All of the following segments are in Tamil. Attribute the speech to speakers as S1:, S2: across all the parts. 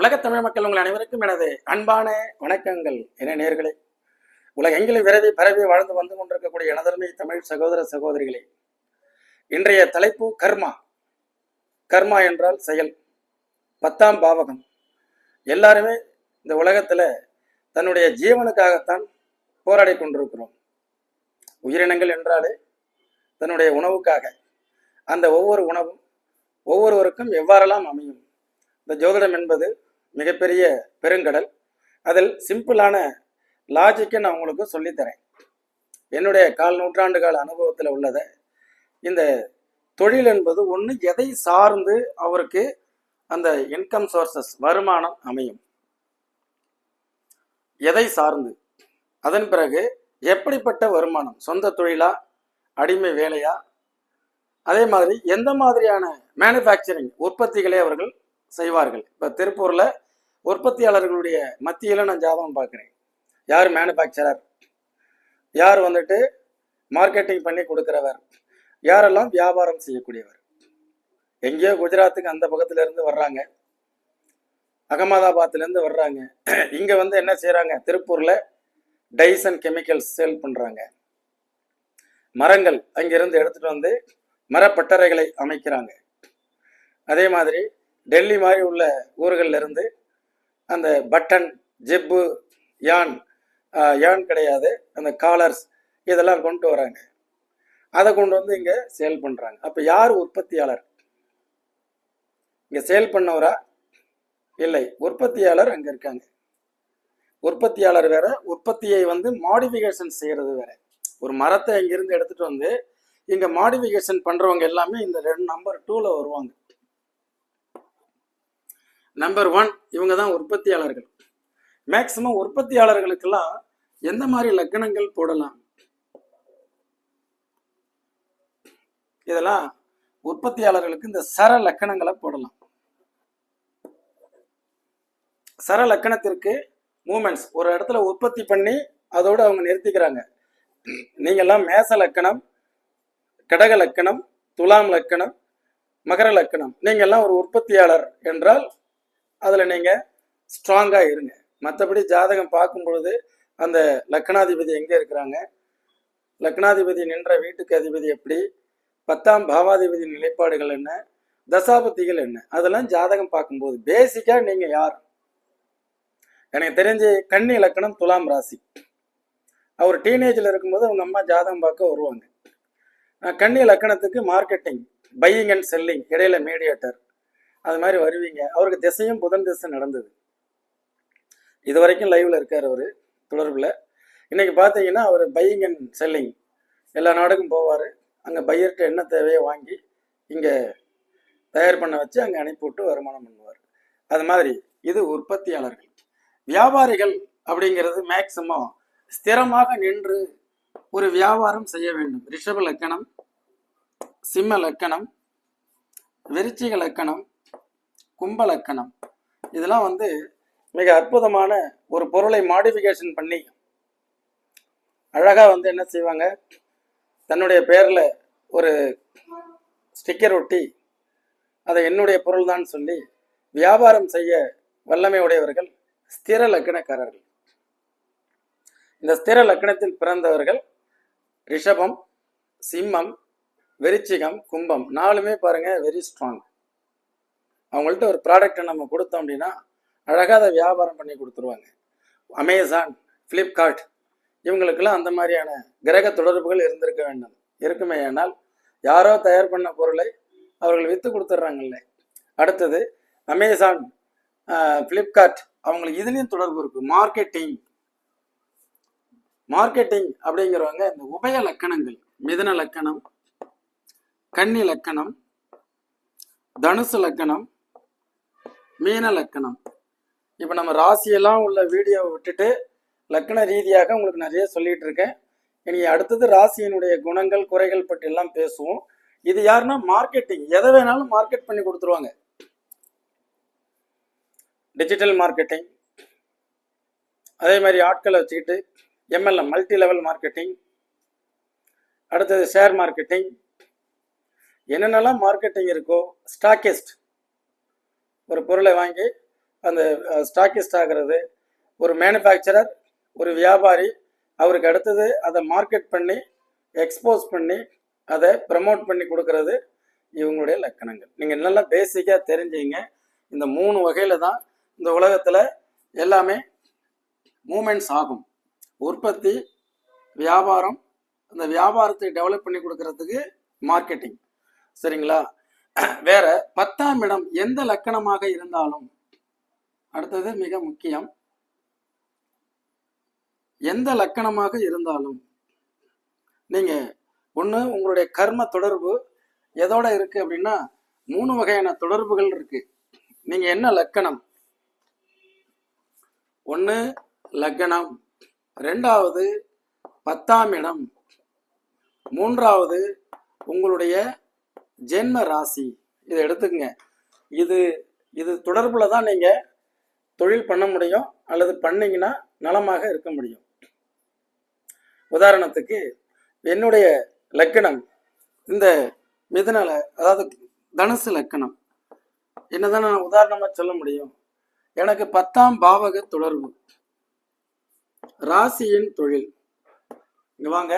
S1: உலகத் தமிழ் மக்கள் உங்கள் அனைவருக்கும் எனது அன்பான வணக்கங்கள். என நேர்களே? உலகெங்கிலும் விரவி பரவி வாழ்ந்து வந்து கொண்டிருக்கக்கூடிய எனதருமை தமிழ் சகோதர சகோதரிகளே இன்றைய தலைப்பு கர்மா. கர்மா என்றால் செயல். பத்தாம் பாவகம். எல்லாருமே இந்த உலகத்துல தன்னுடைய ஜீவனுக்காகத்தான் போராடி கொண்டிருக்கிறோம். உயிரினங்கள் என்றாலே தன்னுடைய உணவுக்காக. அந்த ஒவ்வொரு உணவும் ஒவ்வொருவருக்கும் எவ்வாறெல்லாம் அமையும்? இந்த ஜோதிடம் என்பது மிகப்பெரிய பெருங்கடல். அதில் சிம்பிளான லாஜிக்கை நான் உங்களுக்கு சொல்லித்தரேன். என்னுடைய கால் நூற்றாண்டு கால அனுபவத்தில் உள்ளதை இந்த தொழில் என்பது ஒன்று எதை சார்ந்து அவருக்கு அந்த இன்கம் சோர்சஸ் வருமானம் அமையும். எதை சார்ந்து? அதன் பிறகு எப்படிப்பட்ட வருமானம்? சொந்த தொழிலா? அடிமை வேலையா? அதே மாதிரி எந்த மாதிரியான மேனுஃபேக்சரிங் உற்பத்திகளை அவர்கள் செய்வார்கள்? இப்போ திருப்பூரில் உற்பத்தியாளர்களுடைய மத்தியில் நான் ஜாதகம் பார்க்குறேன். யார் மேனுஃபேக்சரர் யார் வந்துட்டு மார்க்கெட்டிங் பண்ணி கொடுக்குறவர்? யாரெல்லாம் வியாபாரம் செய்யக்கூடியவர்? எங்கேயோ குஜராத்துக்கு அந்த பக்கத்துலேருந்து வர்றாங்க. அகமதாபாத்லேருந்து வர்றாங்க. இங்கே வந்து என்ன செய்கிறாங்க திருப்பூரில் டைசன் கெமிக்கல்ஸ் சேல் பண்ணுறாங்க மரங்கள் அங்கிருந்து எடுத்துகிட்டு வந்து மரப்பட்டறைகளை அமைக்கிறாங்க. அதே மாதிரி டெல்லி மாதிரி உள்ள ஊர்களில் இருந்து அந்த பட்டன் ஜிப்பு யான் யான் கிடையாது. அந்த காலர்ஸ் இதெல்லாம் கொண்டு வராங்க. அதை கொண்டு வந்து இங்கே சேல் பண்ணுறாங்க அப்போ யார் உற்பத்தியாளர்? இங்கே சேல் பண்ணவரா? இல்லை உற்பத்தியாளர் அங்கே இருக்காங்க. உற்பத்தியாளர் வேற உற்பத்தியை வந்து மாடிஃபிகேஷன் செய்கிறது வேற. ஒரு மரத்தை இங்கிருந்து எடுத்துகிட்டு வந்து இங்கே மாடிஃபிகேஷன் பண்ணுறவங்க எல்லாமே இந்த ரெண்டு நம்பர் டூவில் வருவாங்க. நம்பர் ஒன் இவங்க தான் உற்பத்தியாளர்கள். மேக்சிமம் உற்பத்தியாளர்களுக்கெல்லாம் எந்த மாதிரி லக்கணங்கள் போடலாம்? இதெல்லாம் உற்பத்தியாளர்களுக்கு இந்த சர லக்கணங்களை போடலாம். சர லக்கணத்திற்கு மூமெண்ட்ஸ் ஒரு இடத்துல உற்பத்தி பண்ணி அதோடு அவங்க நிறுத்திக்கிறாங்க. நீங்கள்லாம் மேச லக்கணம் கடக லக்கணம் துலாம் லக்கணம் மகர லக்கணம். நீங்கள்லாம் ஒரு உற்பத்தியாளர் என்றால் அதில் நீங்கள் ஸ்ட்ராங்காக இருங்க. மற்றபடி ஜாதகம் பார்க்கும் பொழுது அந்த லக்னாதிபதி எங்கே இருக்கிறாங்க? லக்னாதிபதி நின்ற வீட்டுக்கு அதிபதி எப்படி? பத்தாம் பாவாதிபதி நிலைப்பாடுகள் என்ன? தசாபத்திகள் என்ன? அதெல்லாம் ஜாதகம் பார்க்கும்போது பேசிக்காக நீங்கள் யார்? எனக்கு தெரிஞ்சு கன்னி இலக்கணம் துலாம் ராசி. அவர் டீனேஜில் இருக்கும்போது அவங்க அம்மா ஜாதகம் பார்க்க வருவாங்க. கன்னி லக்கணத்துக்கு மார்க்கெட்டிங் பையிங் அண்ட் செல்லிங் இடையில மீடியேட்டர் அது மாதிரி வருவீங்க. அவருக்கு திசையும் புதன் திசை நடந்தது. இது வரைக்கும் லைவ்ல இருக்கார் அவர் தொடர்பில். இன்னைக்கு பார்த்தீங்கன்னா அவர் பையிங் அண்ட் செல்லிங் எல்லா நாடுக்கும் போவார். அங்கே பையர்கிட்ட என்ன தேவையோ வாங்கி இங்கே தயார் பண்ண வச்சு அங்கே அனுப்பிவிட்டு வருமானம் பண்ணுவார். அது மாதிரி இது உற்பத்தியாளர்கள். வியாபாரிகள் அப்படிங்கிறது மேக்சிமம் ஸ்திரமாக நின்று ஒரு வியாபாரம் செய்ய வேண்டும். ரிஷப லக்கணம் சிம்ம லக்கணம் விருச்சிக லக்கணம் கும்பலக்கணம். இதெல்லாம் வந்து மிக அற்புதமான ஒரு பொருளை மாடிஃபிகேஷன் பண்ணி அழகாக வந்து என்ன செய்வாங்க? தன்னுடைய பேரில் ஒரு ஸ்டிக்கர் ஒட்டி அதை என்னுடைய பொருள் தான் சொல்லி வியாபாரம் செய்ய வல்லமை உடையவர்கள் ஸ்திர லக்கணக்காரர்கள். இந்த ஸ்திர லக்கணத்தில் பிறந்தவர்கள் ரிஷபம் சிம்மம் விருச்சிகம் கும்பம். நாலுமே பாருங்க வெரி ஸ்ட்ராங் அவங்கள்ட்ட ஒரு ப்ராடக்ட்டை நம்ம கொடுத்தோம் அப்படின்னா அழகாக அதை வியாபாரம் பண்ணி கொடுத்துருவாங்க. அமேசான் ஃப்ளிப்கார்ட் இவங்களுக்கெல்லாம் அந்த மாதிரியான கிரக தொடர்புகள் இருந்திருக்க வேண்டும். இருக்குமே ஆனால் யாரோ தயார் பண்ண பொருளை அவர்கள் விற்று கொடுத்துட்றாங்கல்ல. அடுத்தது அமேசான் ஃப்ளிப்கார்ட் அவங்களுக்கு இதுலேயும் தொடர்பு இருக்குது மார்க்கெட்டிங் மார்க்கெட்டிங் அப்படிங்கிறவங்க இந்த உபய லக்கணங்கள் மிதன லக்கணம் கன்னி லக்கணம் தனுசு லக்கணம் மீன லக்கணம். இப்போ நம்ம ராசியெல்லாம் உள்ள வீடியோவை விட்டுட்டு லக்கண ரீதியாக உங்களுக்கு நிறைய சொல்லிட்டு இருக்கேன். இனி அடுத்தது ராசியினுடைய குணங்கள் குறைகள் பற்றி எல்லாம் பேசுவோம். இது யாருன்னா மார்க்கெட்டிங் எதை வேணாலும் மார்க்கெட் பண்ணி கொடுத்துருவாங்க. டிஜிட்டல் மார்க்கெட்டிங் அதே மாதிரி ஆட்களை வச்சுக்கிட்டு எம்எல்ஏ மல்டி லெவல் மார்க்கெட்டிங் அடுத்தது ஷேர் மார்க்கெட்டிங் என்னென்னலாம் மார்க்கெட்டிங் இருக்கோ ஸ்டாக்கிஸ்ட் ஒரு பொருளை வாங்கி அந்த ஸ்டாக்கிஸ்ட் ஆகிறது ஒரு மேனுஃபேக்சரர் ஒரு வியாபாரி அவருக்கு அடுத்தது அதை மார்க்கெட் பண்ணி எக்ஸ்போஸ் பண்ணி அதை ப்ரமோட் பண்ணி கொடுக்கறது இவங்களுடைய லக்கணங்கள். நீங்கள் நல்லா பேசிக்காக தெரிஞ்சீங்க. இந்த மூணு வகையில் தான் இந்த உலகத்தில் எல்லாமே மூமெண்ட்ஸ் ஆகும். உற்பத்தி வியாபாரம் அந்த வியாபாரத்தை டெவலப் பண்ணி கொடுக்கறதுக்கு மார்க்கெட்டிங் சரிங்களா? வேற பத்தாம் இடம் எந்த லக்கணமாக இருந்தாலும் அடுத்தது மிக முக்கியம் எந்த லக்கணமாக இருந்தாலும் நீங்க ஒன்று உங்களுடைய கர்ம தொடர்பு எதோட இருக்கு அப்படின்னா மூணு வகையான தொடர்புகள் இருக்கு. நீங்க என்ன லக்கணம்? ஒன்று லக்கணம். ரெண்டாவது பத்தாம் இடம். மூன்றாவது உங்களுடைய ஜென்ம ராசி. இதை எடுத்துக்கங்க. இது இது தொடர்புல தான் நீங்க தொழில் பண்ண முடியும் அல்லது பண்ணீங்கன்னா நலமாக இருக்க முடியும். உதாரணத்துக்கு என்னுடைய லக்கணம் இந்த மிதுனல அதாவது தனுசு லக்கணம். என்னதான் நான் உதாரணமா சொல்ல முடியும்? எனக்கு பத்தாம் பாவக தொடர்பு. ராசியின் தொழில். இங்க வாங்க.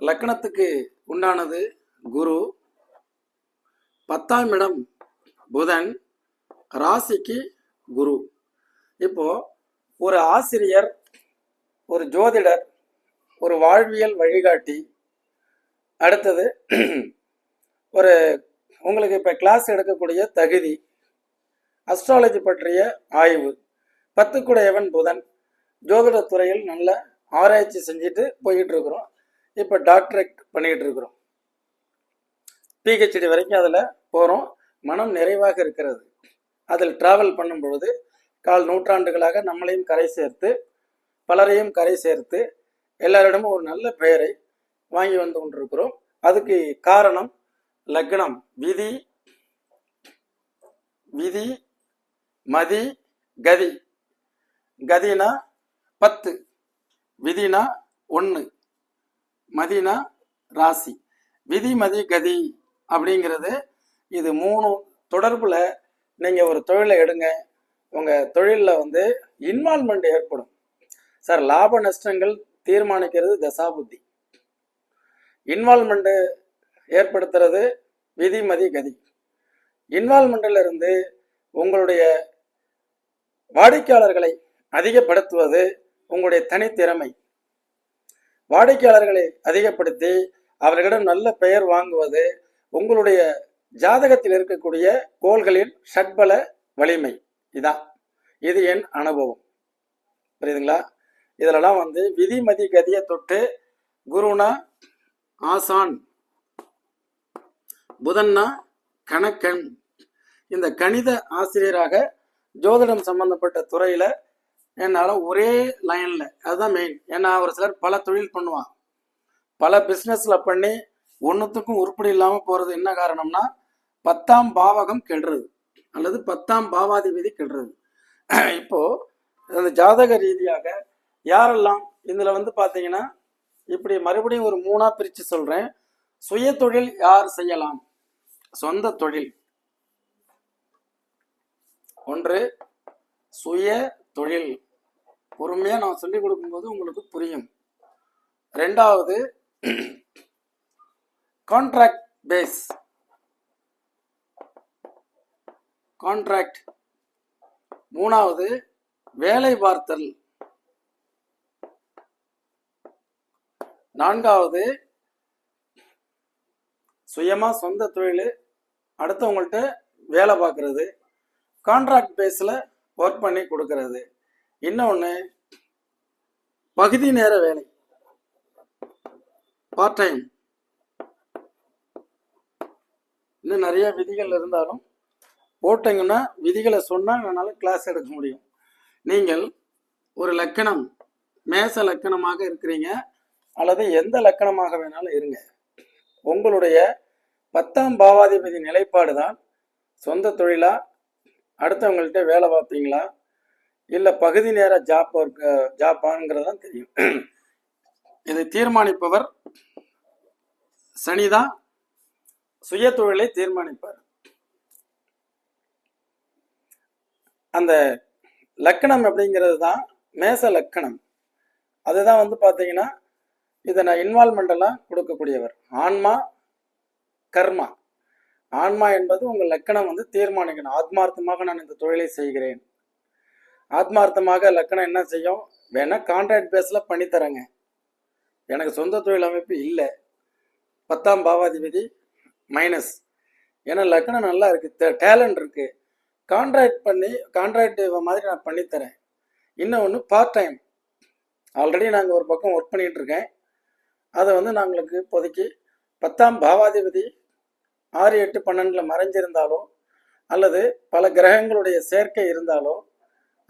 S1: லக்கணத்துக்கு உண்டானது குரு பத்தாம் இடம் புதன் ராசிக்கு குரு. இப்போ ஒரு ஆசிரியர் ஒரு ஜோதிடர் ஒரு வாழ்வியல் வழிகாட்டி அடுத்தது ஒரு உங்களுக்கு இப்போ கிளாஸ் எடுக்கக்கூடிய தகுதி அஸ்ட்ராலஜி பற்றிய ஆய்வு. பத்துக்குடையவன் புதன். ஜோதிட துறையில் நல்ல ஆராய்ச்சி செஞ்சுட்டு போயிட்டு இருக்கிறோம். இப்போ டாக்டரேட் பண்ணிட்டு இருக்கிறோம். பிஹெச்டி வரைக்கும் அதில் போகிறோம் மனம் நிறைவாக இருக்கிறது. அதில் டிராவல் பண்ணும் பொழுது கால் நூற்றாண்டுகளாக நம்மளையும் கரை சேர்த்து பலரையும் கரை சேர்த்து எல்லாரிடமும் ஒரு நல்ல பெயரை வாங்கி வந்து கொண்டிருக்கிறோம். அதுக்கு காரணம் லக்னம். விதி விதி மதி கதி. கதினா பத்து. விதினா ஒன்று மதினா ராசி. விதி மதி கதி. அப்படிங்கிறது இது மூணு தொடர்பில் நீங்கள் ஒரு தொழிலை எடுங்க. உங்கள் தொழிலில் வந்து இன்வால்மெண்ட் ஏற்படும். சார் லாப நஷ்டங்கள் தீர்மானிக்கிறது தசாபுத்தி. இன்வால்மெண்ட்டு ஏற்படுத்துறது விதி மதி கதி. இன்வால்மெண்ட்ல இருந்து உங்களுடைய வாடிக்கையாளர்களை அதிகப்படுத்துவது உங்களுடைய தனித்திறமை. வாடிக்கையாளர்களை அதிகப்படுத்தி அவர்களிடம் நல்ல பெயர் வாங்குவது உங்களுடைய ஜாதகத்தில் இருக்கக்கூடிய கோள்களின் சட்பல வலிமை. இதான் இது என் அனுபவம். புரியுதுங்களா? இதுலலாம் வந்து விதிமதி கதியை தொட்டு குருனா ஆசான் புதன்னா கணக்கன். இந்த கணித ஆசிரியராக ஜோதிடம் சம்பந்தப்பட்ட துறையில என்னால் ஒரே லைன்ல அதுதான் மெயின் ஏன்னா ஒரு சிலர் பல தொழில் பண்ணுவான் பல பிஸ்னஸ்ல பண்ணி ஒன்றுத்துக்கும் உருப்படி இல்லாமல் போகிறது என்ன காரணம்னா பத்தாம் பாவகம் கெடுறது அல்லது பத்தாம் பாவாதிபதி கெடுறது. இப்போ அந்த ஜாதக ரீதியாக யாரெல்லாம் இதில் வந்து பார்த்தீங்கன்னா இப்படி மறுபடியும் ஒரு மூணாக பிரித்து சொல்கிறேன் சுய தொழில் யார் செய்யலாம்? சொந்த தொழில். ஒன்று சுய தொழில். பொறுமையாக நான் சொல்லிக் கொடுக்கும்போது உங்களுக்கு புரியும். ரெண்டாவது contract பேஸ் கான்ட்ராக்ட் மூணாவது வேலை பார்த்தல். நான்காவது சுயமா சொந்த தொழில் அடுத்தவங்கள்ட்ட வேலை பார்க்கறது. கான்ட்ராக்ட் பேஸில் ஒர்க் பண்ணி கொடுக்கறது. இன்னொன்று பகுதி நேர வேலை. பார்ட் டைம் இன்னும் நிறைய விதிகள் இருந்தாலும் போட்டீங்கன்னா விதிகளை சொன்னால் என்னால் கிளாஸ் எடுக்க முடியும். நீங்கள் ஒரு லக்கணம் மேச லக்கணமாக இருக்கிறீங்க அல்லது எந்த லக்கணமாக வேணாலும் இருங்க. உங்களுடைய பத்தாம் பாவாதிபதி நிலைப்பாடு தான் சொந்த தொழிலா அடுத்தவங்கள்ட்ட வேலை பார்ப்பீங்களா இல்லை பகுதி நேர ஜாப் ஒர்க் ஜாப்பாங்கிறது தான் தெரியும். இதை தீர்மானிப்பவர் சனிதான் சுய தொழிலை தீர்மானிப்பார். அந்த லக்கணம் அப்படிங்கிறது தான் மேச லக்கணம். அதுதான் வந்து பார்த்தீங்கன்னா இதை நான் இன்வால்மெண்டெல்லாம் கொடுக்கக்கூடியவர். ஆன்மா கர்மா. ஆன்மா என்பது உங்கள் லக்கணம் வந்து தீர்மானிக்கணும். ஆத்மார்த்தமாக நான் இந்த தொழிலை செய்கிறேன். ஆத்மார்த்தமாக லக்கணம் என்ன செய்யும்? வேணா கான்ட்ராக்ட் பேஸில் பண்ணித்தரேங்க எனக்கு சொந்த தொழில் அமைப்பு இல்லை. பத்தாம் பாவாதிபதி மைனஸ் ஏன்னா லக்கணம் நல்லா இருக்குது டேலண்ட் இருக்குது கான்ட்ராக்ட் பண்ணி கான்ட்ராக்ட் மாதிரி நான் பண்ணித்தரேன் இன்னொன்று பார்ட் டைம் ஆல்ரெடி நாங்கள் ஒரு பக்கம் ஒர்க் பண்ணிட்டு இருக்கேன். அதை வந்து நாங்களுக்கு இப்போதைக்கு பத்தாம் பாவாதிபதி ஆறு எட்டு பன்னெண்டில் மறைஞ்சிருந்தாலோ அல்லது பல கிரகங்களுடைய சேர்க்கை இருந்தாலோ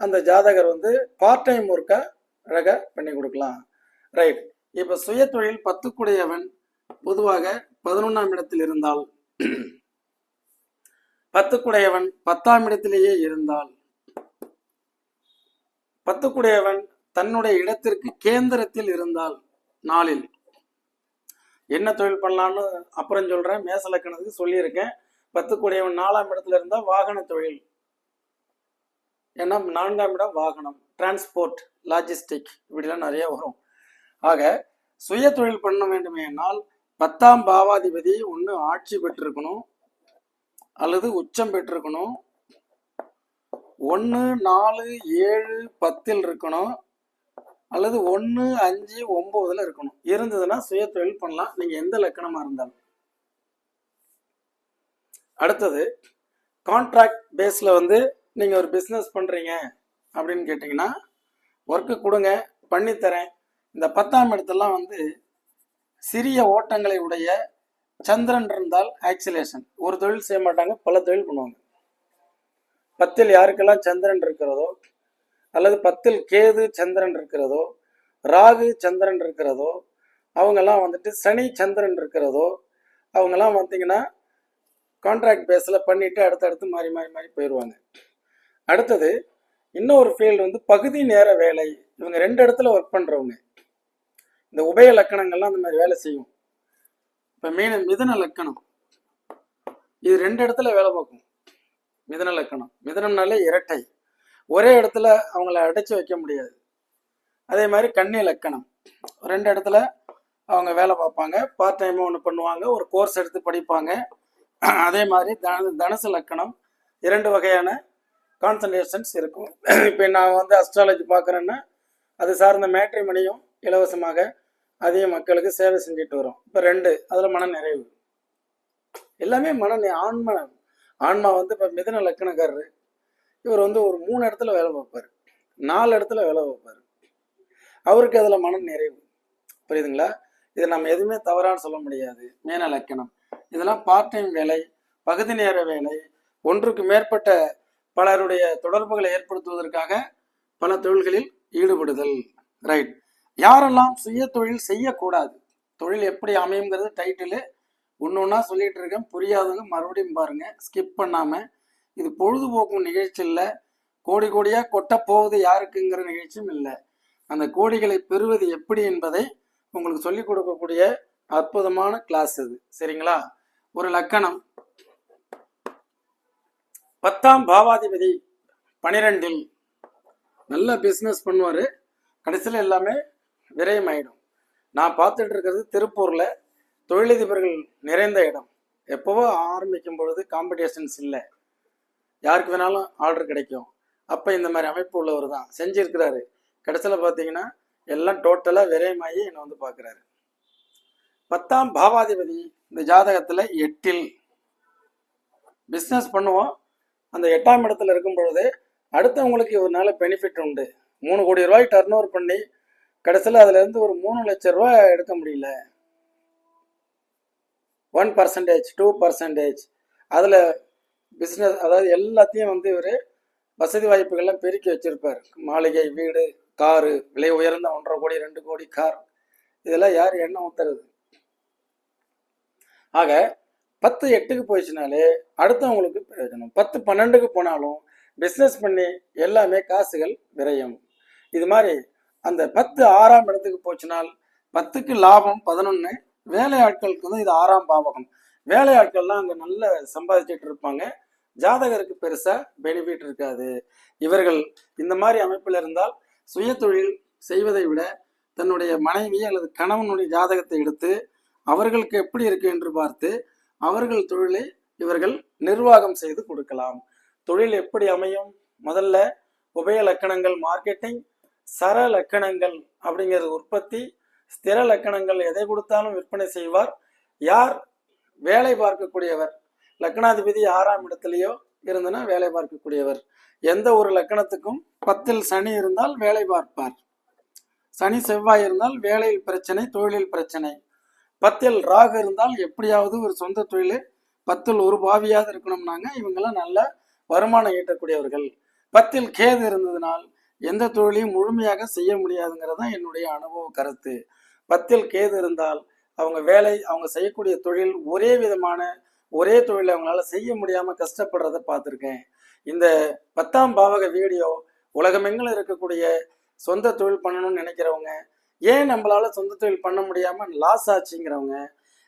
S1: அந்த ஜாதகர் வந்து பார்ட் டைம் ஒர்க்கை அழகாக பண்ணி கொடுக்கலாம். ரைட் இப்போ சுய தொழில் பத்துக்குடையவன் பொதுவாக பதினொன்றாம் இடத்தில் இருந்தால் பத்துக்குடையவன் பத்தாம் இடத்திலேயே இருந்தால் பத்துக்குடையவன் தன்னுடைய இடத்திற்கு கேந்திரத்தில் இருந்தால் நாளில் என்ன தொழில் பண்ணலான்னு அப்புறம் சொல்றேன். மேசலக்கணத்துக்கு சொல்லியிருக்கேன். பத்துக்குடையவன் நாலாம் இடத்துல இருந்தால் வாகன தொழில். ஏன்னா நான்காம் இடம் வாகனம் டிரான்ஸ்போர்ட் லாஜிஸ்டிக் இப்படிலாம் நிறைய வரும். ஆக சுய தொழில் பண்ண வேண்டுமேனால் பத்தாம் பாவாதிபதி ஒன்று ஆட்சி பெற்றிருக்கணும் அல்லது உச்சம் பெற்றிருக்கணும். ஒன்று நாலு ஏழு பத்தில் இருக்கணும். அல்லது ஒன்று அஞ்சு ஒம்போதில் இருக்கணும். இருந்ததுன்னா சுய தொழில் பண்ணலாம். நீங்கள் எந்த லக்கணமாக இருந்தாலும். அடுத்தது கான்ட்ராக்ட் பேஸில் வந்து நீங்கள் ஒரு பிஸ்னஸ் பண்ணுறீங்க அப்படின்னு கேட்டிங்கன்னா ஒர்க்கு கொடுங்க பண்ணித்தரேன். இந்த பத்தாம் இடத்தெல்லாம் வந்து சிறிய ஓட்டங்களை உடைய சந்திரன் இருந்தால் ஆக்சிலேஷன் ஒரு தொழில் செய்ய மாட்டாங்க பல தொழில் பண்ணுவாங்க. பத்தில் யாருக்கெல்லாம் சந்திரன் இருக்கிறதோ அல்லது பத்தில் கேது சந்திரன் இருக்கிறதோ ராகு சந்திரன் இருக்கிறதோ அவங்கெல்லாம் வந்துட்டு சனி சந்திரன் இருக்கிறதோ அவங்கெல்லாம் பார்த்தீங்கன்னா கான்ட்ராக்ட் பேஸில் பண்ணிட்டு அடுத்தடுத்து மாறி மாறி மாறி போயிடுவாங்க அடுத்தது இன்னொரு ஃபீல்டு வந்து பகுதி நேர வேலை. இவங்க ரெண்டு இடத்துல ஒர்க் பண்ணுறவங்க இந்த உபய லக்கணங்கள்லாம் அந்த மாதிரி வேலை செய்யும். இப்போ மீன மிதுன லக்கணம். இது ரெண்டு இடத்துல வேலை பார்க்கும். மிதுன லக்கணம். மிதனம்னாலே இரட்டை. ஒரே இடத்துல அவங்கள அடைச்சி வைக்க முடியாது. அதே மாதிரி கன்னி லக்கணம். ரெண்டு இடத்துல அவங்க வேலை பார்ப்பாங்க. பார்ட் டைமாக ஒன்று பண்ணுவாங்க. ஒரு கோர்ஸ் எடுத்து படிப்பாங்க. அதே மாதிரி தன தனுசு லக்கணம். இரண்டு வகையான கான்சன்ட்ரேஷன்ஸ் இருக்கும். இப்போ நான் வந்து அஸ்ட்ராலஜி பார்க்குறேன்னா அது சார்ந்த மேட்ரிமணியும் இலவசமாக அதிக மக்களுக்கு சேவை செஞ்சுட்டு வரோம். இப்போ ரெண்டு அதில் மன நிறைவு. எல்லாமே மன நி- ஆன்ம ஆன்மா வந்து இப்போ மிதன லக்கணக்காரரு. இவர் வந்து ஒரு மூணு இடத்துல வேலை பார்ப்பார். நாலு இடத்துல வேலை பார்ப்பார். அவருக்கு அதில் மன நிறைவு. புரியுதுங்களா? இது நம்ம எதுவுமே தவறான்னு சொல்ல முடியாது. மேன லக்கணம். இதெல்லாம் பார்ட் டைம் வேலை பகுதி நேர வேலை ஒன்றுக்கு மேற்பட்ட பலருடைய தொடர்புகளை ஏற்படுத்துவதற்காக பல தொழில்களில் ஈடுபடுதல். ரைட் யாரெல்லாம் சுய தொழில் செய்யக்கூடாது தொழில் எப்படி அமையுங்கிறது டைட்டிலு ஒன்று ஒன்றா சொல்லிட்டு இருக்கேன். புரியாதவங்க மறுபடியும் பாருங்க. ஸ்கிப் பண்ணாம இது பொழுதுபோக்கும் நிகழ்ச்சி இல்லை. கோடி கோடியா கொட்ட போவது யாருக்குங்கிற நிகழ்ச்சியும் இல்லை. அந்த கோடிகளை பெறுவது எப்படி என்பதை உங்களுக்கு சொல்லிக் கொடுக்கக்கூடிய அற்புதமான கிளாஸ் இது. சரிங்களா? ஒரு லக்கணம். பத்தாம் பாவாதிபதி பனிரெண்டில் நல்ல பிஸ்னஸ் பண்ணுவார். கடைசியில் எல்லாமே விரயமாயிடும். நான் பார்த்துட்டு இருக்கிறது திருப்பூரில் தொழிலதிபர்கள் நிறைந்த இடம். எப்போவோ ஆரம்பிக்கும் பொழுது காம்படிஷன்ஸ் இல்லை. யாருக்கு வேணாலும் ஆர்டர் கிடைக்கும். அப்போ இந்த மாதிரி அமைப்பு உள்ளவர் தான். செஞ்சிருக்கிறாரு. கடைசியில் பார்த்தீங்கன்னா எல்லாம் டோட்டலாக விரயமாகி என்னை வந்து பார்க்குறாரு. பத்தாம் பாவாதிபதி இந்த ஜாதகத்தில் எட்டில். பிஸ்னஸ் பண்ணுவோம். அந்த எட்டாம் இடத்துல இருக்கும் பொழுது அடுத்தவங்களுக்கு இவனால பெனிஃபிட் உண்டு. மூணு கோடி ரூபாய் டர்ன் ஓவர் பண்ணி கடைசியில் அதுலேருந்து ஒரு மூணு லட்சம் ரூபாய் எடுக்க முடியல. ஒன் பர்சன்டேஜ் டூ பர்சன்டேஜ் அதில் பிஸ்னஸ் அதாவது எல்லாத்தையும் வந்து இவர் வசதி வாய்ப்புகள்லாம் பெருக்கி வச்சுருப்பார். மாளிகை வீடு காரு விலை உயர்ந்த ஒன்றரை கோடி ரெண்டு கோடி கார் இதெல்லாம் யார் எண்ணம் ஊத்துறது? ஆக பத்து எட்டுக்கு போயிடுச்சுனாலே அடுத்தவங்களுக்கு பிரயோஜனம். பத்து பன்னெண்டுக்கு போனாலும் பிஸ்னஸ் பண்ணி எல்லாமே காசுகள் விரையும். இது மாதிரி அந்த பத்து ஆறாம் இடத்துக்கு போச்சுனால் பத்துக்கு லாபம் பதினொன்று வேலை வந்து இது ஆறாம் பாவகம். வேலையாட்கள்லாம் அங்கே நல்ல சம்பாதிச்சுட்டு இருப்பாங்க. ஜாதகருக்கு பெருசா பெனிஃபிட் இருக்காது. இவர்கள் இந்த மாதிரி அமைப்பில் இருந்தால் சுய தொழில் செய்வதை விட தன்னுடைய மனைவி அல்லது கணவனுடைய ஜாதகத்தை எடுத்து அவர்களுக்கு எப்படி இருக்கு என்று பார்த்து அவர்கள் தொழிலை இவர்கள் நிர்வாகம் செய்து கொடுக்கலாம். தொழில் எப்படி அமையும்? முதல்ல உபய லக்கணங்கள் மார்க்கெட்டிங் சர லக்கணங்கள் அப்படிங்கிறது உற்பத்தி ஸ்திர லக்கணங்கள் எதை கொடுத்தாலும் விற்பனை செய்வார். யார் வேலை பார்க்கக்கூடியவர்? லக்னாதிபதி ஆறாம் இடத்துலயோ இருந்தனா வேலை பார்க்கக்கூடியவர். எந்த ஒரு லக்கணத்துக்கும் பத்தில் சனி இருந்தால் வேலை பார்ப்பார். சனி செவ்வாய் இருந்தால் வேலையில் பிரச்சனை தொழிலில் பிரச்சனை. பத்தில் ராகு இருந்தால் எப்படியாவது ஒரு சொந்த தொழில் பத்தில் ஒரு பாவியாவது இருக்கணும்னாங்க இவங்கெல்லாம் நல்ல வருமானம் ஈட்டக்கூடியவர்கள். பத்தில் கேது இருந்ததுனால் எந்த தொழிலையும் முழுமையாக செய்ய முடியாதுங்கிறது தான் என்னுடைய அனுபவ கருத்து. பத்தில் கேது இருந்தால் அவங்க வேலை அவங்க செய்யக்கூடிய தொழில் ஒரே விதமான ஒரே தொழிலை அவங்களால செய்ய முடியாம கஷ்டப்படுறத பார்த்துருக்கேன். இந்த பத்தாம் பாவக வீடியோ உலகமெங்கிலும் இருக்கக்கூடிய சொந்த தொழில் பண்ணணும்னு நினைக்கிறவங்க ஏன் நம்மளால சொந்த தொழில் பண்ண முடியாம லாஸ் ஆச்சுங்கிறவங்க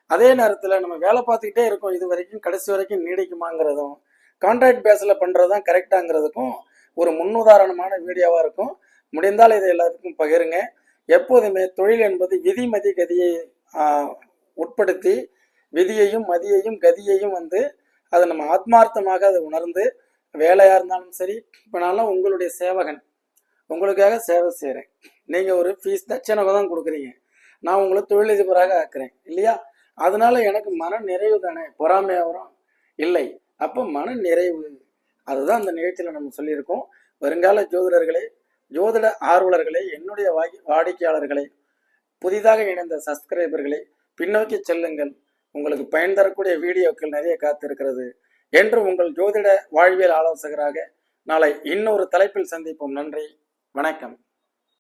S1: அதே நேரத்தில் நம்ம வேலை பார்த்துக்கிட்டே இருக்கோம் இது வரைக்கும் கடைசி வரைக்கும் நீடிக்குமாங்கிறதும் கான்ட்ராக்ட் பேஸில் பண்ணுறது தான் கரெக்டாங்கிறதுக்கும் ஒரு முன்னுதாரணமான வீடியோவாக இருக்கும். முடிந்தால் இதை எல்லாத்துக்கும் பகிருங்க. எப்போதுமே தொழில் என்பது விதி மதி கதியை உட்படுத்தி விதியையும் மதியையும் கதியையும் வந்து அதை நம்ம ஆத்மார்த்தமாக அதை உணர்ந்து வேலையாக இருந்தாலும் சரி இப்போ நான்லாம் உங்களுடைய சேவகன் உங்களுக்காக சேவை செய்கிறேன் நீங்கள் ஒரு ஃபீஸ் தட்சணை தான் கொடுக்குறீங்க. நான் உங்களை தொழிலதிபராக ஆக்குறேன் இல்லையா? அதனால எனக்கு மன நிறைவு தானே? பொறாமையாக வரும்? இல்லை. அப்போ மன நிறைவு அதுதான் அந்த நிகழ்ச்சியில் நம்ம சொல்லியிருக்கோம். வருங்கால ஜோதிடர்களே ஜோதிட ஆர்வலர்களே என்னுடைய வாகி வாடிக்கையாளர்களே புதிதாக இணைந்த சப்ஸ்கிரைபர்களே பின்னோக்கி செல்லுங்கள். உங்களுக்கு பயன் தரக்கூடிய வீடியோக்கள் நிறைய காத்திருக்கிறது. என்று உங்கள் ஜோதிட வாழ்வியல் ஆலோசகராக நாளை இன்னொரு தலைப்பில் சந்திப்போம். நன்றி. வணக்கம்.